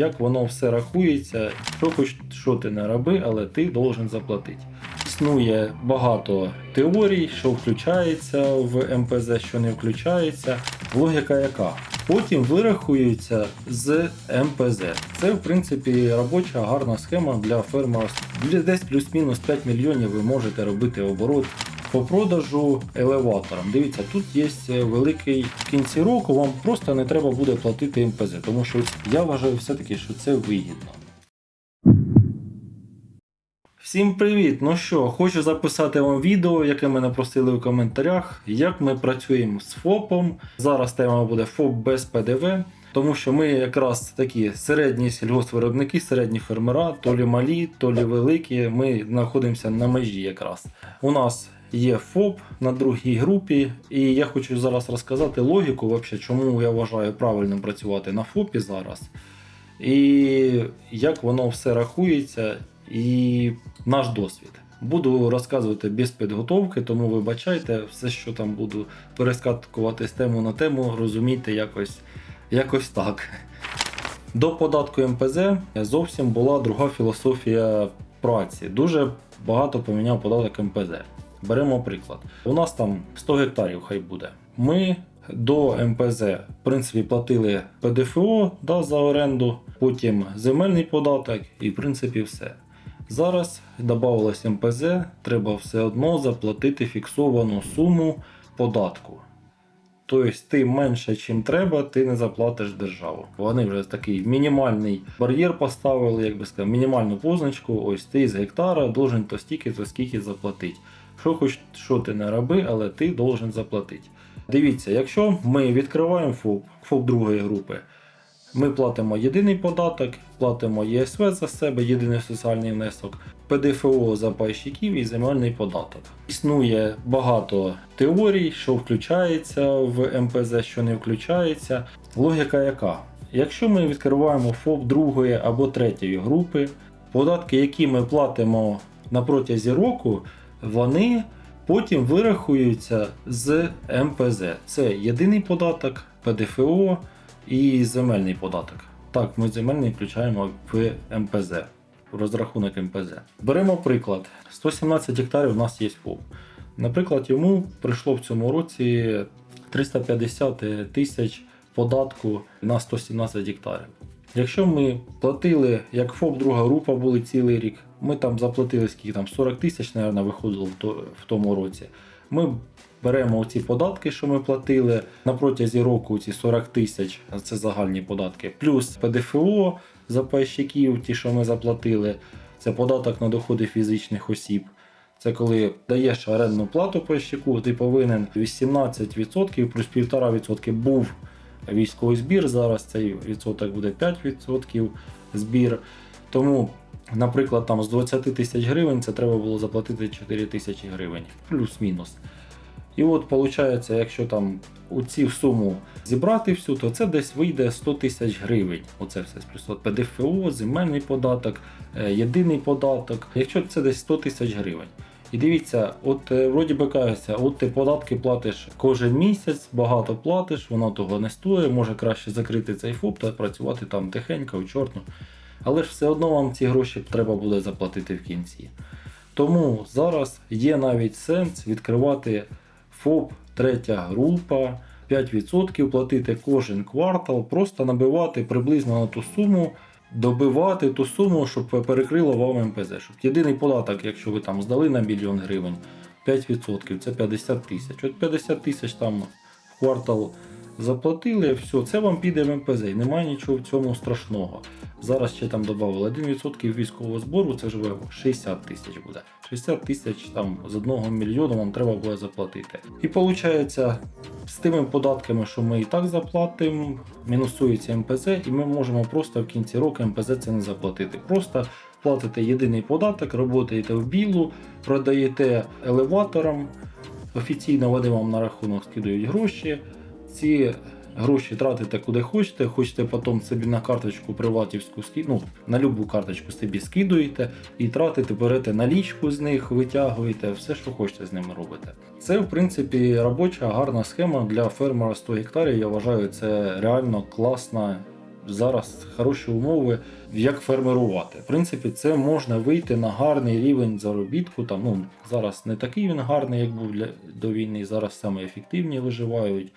як воно все рахується, що хоч що ти не роби, але ти должен заплатити. Існує багато теорій, що включається в МПЗ, що не включається. Логіка яка? Потім вирахується з МПЗ. Це, в принципі, робоча гарна схема для фермера. Для Десь плюс-мінус 5 мільйонів ви можете робити оборот по продажу елеваторам. Дивіться, тут є великий в кінці року, вам просто не треба буде платити МПЗ, тому що я вважаю все-таки, що це вигідно. Всім привіт! Ну що, хочу записати вам відео, яке мене просили у коментарях, як ми працюємо з ФОПом. Зараз тема буде ФОП без ПДВ, тому що ми якраз такі середні сільгоспвиробники, середні фермера, то лі малі, то лі великі. Ми знаходимося на межі якраз. У нас є ФОП на другій групі, і я хочу зараз розказати логіку, вообще, чому я вважаю правильним працювати на ФОПі зараз. І як воно все рахується, і наш досвід. Буду розказувати без підготовки, тому вибачайте, все, що там буду перескакувати з тему на тему, розумійте якось, якось так. До податку МПЗ зовсім була друга філософія праці. Дуже багато поміняв податок МПЗ. Беремо приклад. У нас там 100 гектарів хай буде. Ми до МПЗ в принципі платили ПДФО да, за оренду, потім земельний податок і в принципі все. Зараз додавалось МПЗ, треба все одно заплатити фіксовану суму податку. Тобто ти менше, чим треба, ти не заплатиш державу. Вони вже такий мінімальний бар'єр поставили, як би сказати, мінімальну позначку. Ось ти з гектара должен то стільки, то скільки заплатити. Що хоч що ти не роби, але ти должен заплатити. Дивіться, якщо ми відкриваємо ФОП, ФОП другої групи, ми платимо єдиний податок, платимо ЄСВ за себе, єдиний соціальний внесок, ПДФО за пайщиків і земельний податок. Існує багато теорій, що включається в МПЗ, що не включається. Логіка яка? Якщо ми відкриваємо ФОП другої або третьої групи, податки, які ми платимо на протязі року, вони потім вирахуються з МПЗ. Це єдиний податок, ПДФО і земельний податок. Так, ми земельний включаємо в МПЗ, в розрахунок МПЗ. Беремо приклад: 117 гектарів у нас є ФОП. Наприклад, йому прийшло в цьому році 350 тисяч податку на 117 гектарів. Якщо ми платили, як ФОП друга група були цілий рік, ми там заплатили скільки там 40 тисяч, мабуть, виходило в, то, в тому році. Ми беремо оці податки, що ми платили на протязі року, ці 40 тисяч, це загальні податки, плюс ПДФО за пайщиків, ті, що ми заплатили, це податок на доходи фізичних осіб. Це коли даєш орендну плату пайщику, ти повинен 18% плюс 1,5% був військовий збір. Зараз цей відсоток буде 5% збір. Тому, наприклад, там з 20 тисяч гривень це треба було заплатити 4 тисячі гривень, плюс-мінус. І от виходить, якщо там у цю суму зібрати всю, то це десь вийде 100 тисяч гривень. Оце все плюс ПДФО, земельний податок, е, єдиний податок. Якщо це десь 100 тисяч гривень. І дивіться, от е, вроді би кажеться, от ти податки платиш кожен місяць, багато платиш, воно того не стоїть, може краще закрити цей ФОП та працювати там тихенько, у чорну. Але ж все одно вам ці гроші треба буде заплатити в кінці. Тому зараз є навіть сенс відкривати ФОП, третя група, 5% платити кожен квартал, просто набивати приблизно на ту суму, добивати ту суму, щоб перекрило вам МПЗ. Щоб єдиний податок, якщо ви там здали на мільйон гривень, 5% це 50 тисяч. От 50 тисяч там в квартал заплатили, все, це вам піде в МПЗ. Немає нічого в цьому страшного. Зараз ще там додали 1% військового збору, це вже 60 тисяч буде. 60 тисяч там з 1 мільйону вам треба буде заплатити. І виходить, з тими податками, що ми і так заплатимо, мінусується МПЗ, і ми можемо просто в кінці року МПЗ це не заплатити. Просто платите єдиний податок, працюєте в білу, продаєте елеваторам. Офіційно вони вам на рахунок скидують гроші. Ці гроші тратите куди хочете, хочете потім собі на карточку приватівську ну, на любу карточку собі скидуєте і тратите, берете налічку з них, витягуєте, все, що хочете з ними робите. Це, в принципі, робоча, гарна схема для фермера 100 гектарів. Я вважаю, це реально класна зараз хороші умови, як фермерувати. В принципі, це можна вийти на гарний рівень заробітку. Там, ну, зараз не такий він гарний, як був для, до війни. Зараз саме ефективні виживають.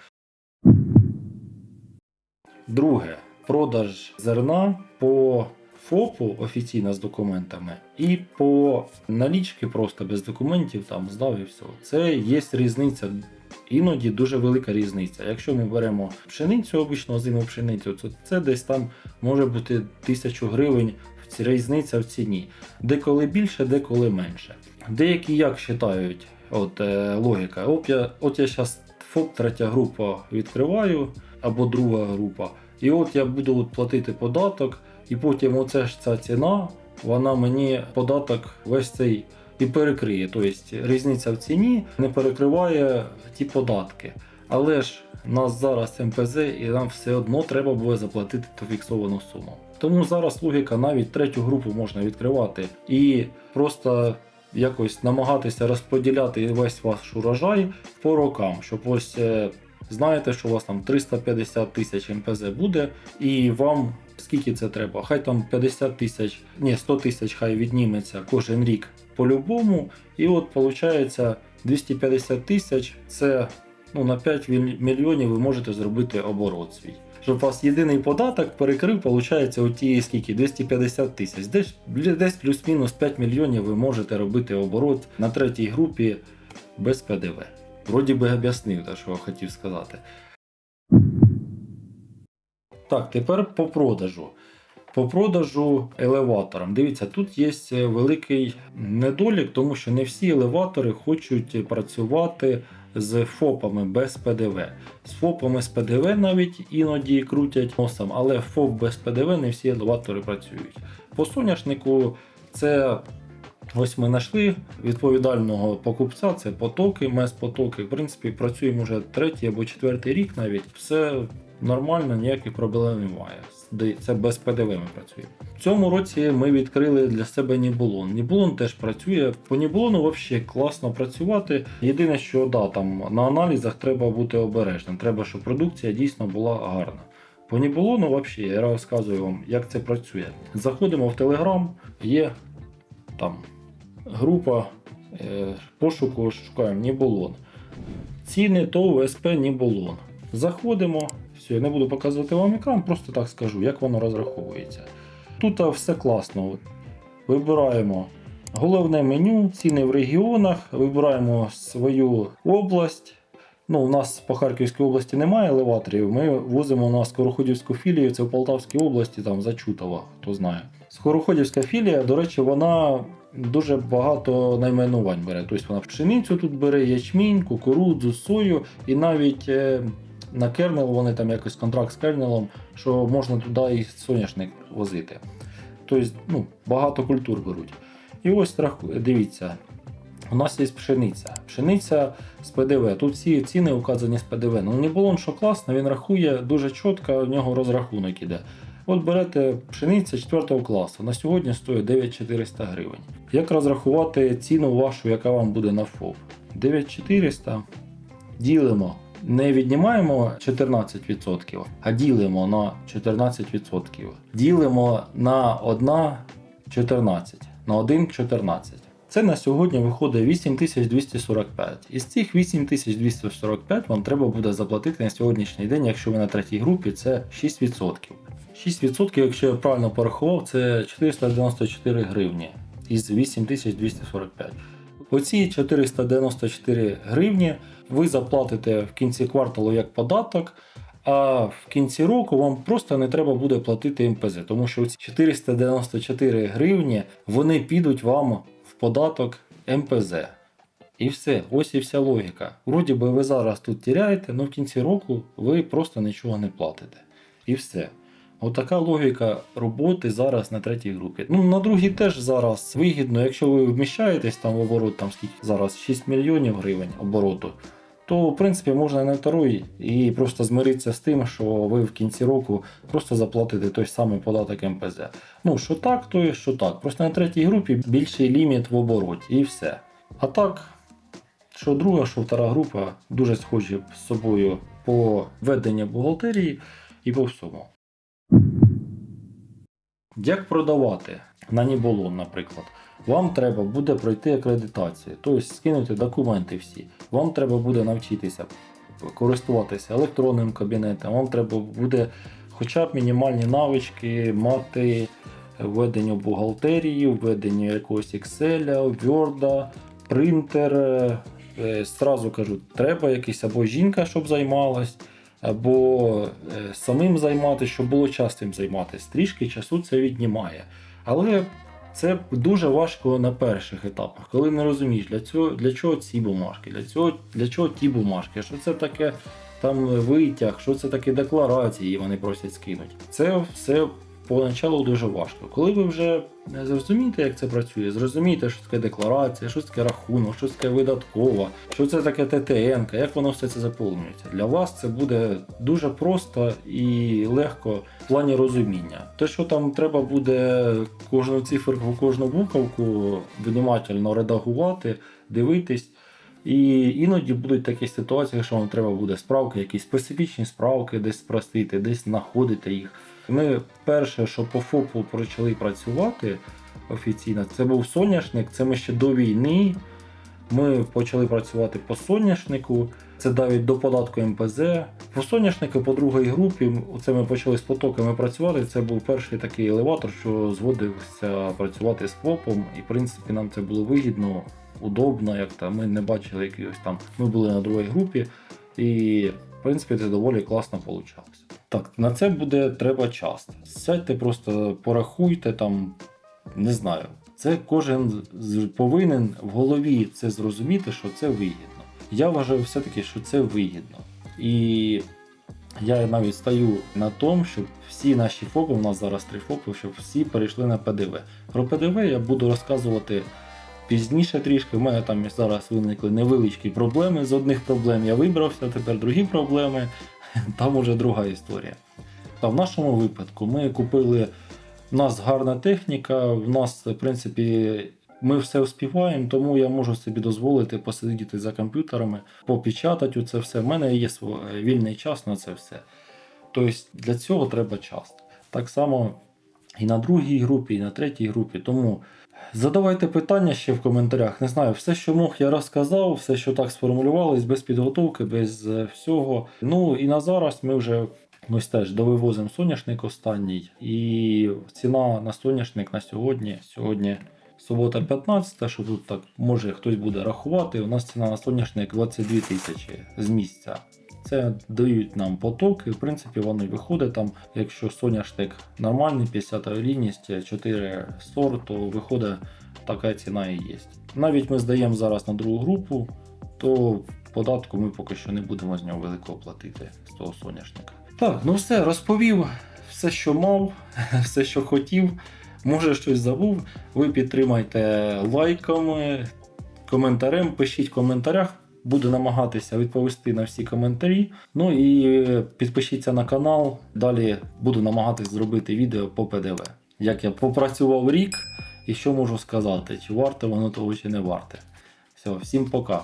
Друге, продаж зерна по ФОПу офіційно з документами і по налічки просто без документів, там здав і все. Це є різниця. Іноді дуже велика різниця. Якщо ми беремо пшеницю, обичну озиму пшеницю, то це десь там може бути тисячу гривень в різниця в ціні. Деколи більше, деколи менше. Деякі як вважають, от е, логіка. От я, от я зараз ФОП третя група відкриваю, або друга група. І от я буду от платити податок, і потім оце ж ця ціна, вона мені податок весь цей і перекриє. Тобто різниця в ціні не перекриває ті податки. Але ж нас зараз МПЗ, і нам все одно треба буде заплатити ту фіксовану суму. Тому зараз логіка навіть третю групу можна відкривати і просто якось намагатися розподіляти весь ваш урожай по рокам, щоб ось е, знаєте, що у вас там 350 тисяч МПЗ буде, і вам скільки це треба? Хай там 50 тисяч, ні, 100 тисяч хай відніметься кожен рік по-любому. І от виходить 250 тисяч це ну, на 5 мільйонів ви можете зробити оборот свій. Щоб вас єдиний податок перекрив, виходить, оті скільки 250 тисяч. Десь, десь плюс-мінус 5 мільйонів ви можете робити оборот на третій групі без ПДВ. Вроді би об'яснив те, що хотів сказати. Так, тепер по продажу. По продажу елеваторам. Дивіться, тут є великий недолік, тому що не всі елеватори хочуть працювати з ФОПами без ПДВ. З ФОПами з ПДВ навіть іноді крутять носом, але ФОП без ПДВ не всі елеватори працюють. По соняшнику це ось ми знайшли відповідального покупця, це потоки, мес потоки. В принципі, працюємо вже третій або четвертий рік навіть. Все нормально, ніяких проблем немає. Це без ПДВ ми працюємо. В цьому році ми відкрили для себе Нібулон. Нібулон теж працює. По Нібулону взагалі класно працювати. Єдине, що да, там на аналізах треба бути обережним. Треба, щоб продукція дійсно була гарна. По Нібулону, взагалі, я розказую вам, як це працює. Заходимо в Telegram, є там група е, пошуку, шукаємо Нібулон. Ціни ТОВ СП Нібулон. Заходимо. Все, я не буду показувати вам екран, просто так скажу, як воно розраховується. Тут все класно. Вибираємо головне меню, ціни в регіонах, вибираємо свою область. Ну, у нас по Харківській області немає елеваторів. Ми возимо на Скороходівську філію, це в Полтавській області, там Зачутова, хто знає. Скороходівська філія, до речі, вона дуже багато найменувань бере. Тобто вона пшеницю тут бере, ячмінь, кукурудзу, сою і навіть е, на кернел вони там якось контракт з кернелом, що можна туди і соняшник возити. Тобто, ну, багато культур беруть. І ось дивіться, у нас є пшениця. Пшениця з ПДВ. Тут всі ціни указані з ПДВ. Ну, не було що класно, він рахує дуже чітко, у нього розрахунок іде. От берете пшениця 4 класу. На сьогодні стоїть 9400 гривень. Як розрахувати ціну вашу, яка вам буде на ФОП? 9400 ділимо. Не віднімаємо 14%, а ділимо на 14%. Ділимо на 1,14. На 1,14. Це на сьогодні виходить 8245. Із цих 8245 вам треба буде заплатити на сьогоднішній день, якщо ви на третій групі, це 6%. 6%, якщо я правильно порахував, це 494 гривні із 8245. Оці 494 гривні ви заплатите в кінці кварталу як податок, а в кінці року вам просто не треба буде платити МПЗ, тому що ці 494 гривні вони підуть вам в податок МПЗ. І все, ось і вся логіка. Вроді би ви зараз тут тіряєте, але в кінці року ви просто нічого не платите. І все. Отака логіка роботи зараз на третій групі. Ну, на другій теж зараз вигідно, якщо ви вміщаєтесь там в оборот, там скільки зараз 6 мільйонів гривень обороту, то в принципі можна на второй і просто змиритися з тим, що ви в кінці року просто заплатите той самий податок МПЗ. Ну, що так, то і що так. Просто на третій групі більший ліміт в обороті і все. А так, що друга, що втора група дуже схожі з собою по веденню бухгалтерії і по всьому. Як продавати на Ніболон, наприклад? Вам треба буде пройти акредитацію, тобто скинути документи всі. Вам треба буде навчитися користуватися електронним кабінетом, вам треба буде хоча б мінімальні навички мати введення бухгалтерії, введення якогось Excel, Word, принтер. Е, Зразу кажу, треба якийсь або жінка, щоб займалась, або е, самим займатися, щоб було час цим займатися. Трішки часу це віднімає. Але це дуже важко на перших етапах, коли не розумієш, для цього для чого ці бумажки, для цього для чого ті бумажки, що це таке там витяг, що це таке декларації, вони просять скинути. Це все поначалу дуже важко. Коли ви вже зрозумієте, як це працює, зрозумієте, що таке декларація, що таке рахунок, що таке видаткова, що це таке ТТН, як воно все це заповнюється. Для вас це буде дуже просто і легко в плані розуміння. Те, що там треба буде кожну циферку, кожну буковку внимательно редагувати, дивитись. І іноді будуть такі ситуації, що вам треба буде справки, якісь специфічні справки десь спростити, десь знаходити їх. Ми перше, що по ФОПу почали працювати офіційно, це був соняшник. Це ми ще до війни. Ми почали працювати по соняшнику. Це навіть до податку МПЗ. По соняшнику, по другій групі, це ми почали з потоками працювати. Це був перший такий елеватор, що зводився працювати з ФОПом. І в принципі нам це було вигідно, удобно, як там ми не бачили якихось там. Ми були на другій групі, і принципі це доволі класно вийшло. Так, на це буде треба час. Сядьте, просто порахуйте там, не знаю. Це кожен повинен в голові це зрозуміти, що це вигідно. Я вважаю все-таки, що це вигідно. І я навіть стою на тому, щоб всі наші ФОПи, у нас зараз три ФОПи, щоб всі перейшли на ПДВ. Про ПДВ я буду розказувати пізніше трішки. У мене там зараз виникли невеличкі проблеми. З одних проблем я вибрався, тепер другі проблеми. Там уже друга історія. Та в нашому випадку ми купили. У нас гарна техніка, в нас, в принципі, ми все вспіваємо, тому я можу собі дозволити посидіти за комп'ютерами, попечатати це все. У мене є вільний час на це все. Тобто для цього треба час. Так само і на другій групі, і на третій групі. Тому задавайте питання ще в коментарях. Не знаю, все, що мог, я розказав, все, що так сформулювалось, без підготовки, без е, всього. Ну і на зараз ми вже ось теж довивозимо соняшник останній. І ціна на соняшник на сьогодні. Сьогодні субота 15, що тут так може хтось буде рахувати. У нас ціна на соняшник 22 тисячі з місця. Це дають нам потоки. В принципі, вони виходять там, якщо соняшник нормальний, 50 лінність, 4 сорт, то виходить така ціна і є. Навіть ми здаємо зараз на другу групу, то податку ми поки що не будемо з нього великого платити з того соняшника. Так, ну все, розповів все, що мав, все, що хотів. Може, щось забув. Ви підтримайте лайками, коментарем, пишіть в коментарях. Буду намагатися відповісти на всі коментарі. Ну і підпишіться на канал. Далі буду намагатись зробити відео по ПДВ. Як я попрацював рік і що можу сказати, чи варте воно того, чи не варте. Все, всім пока.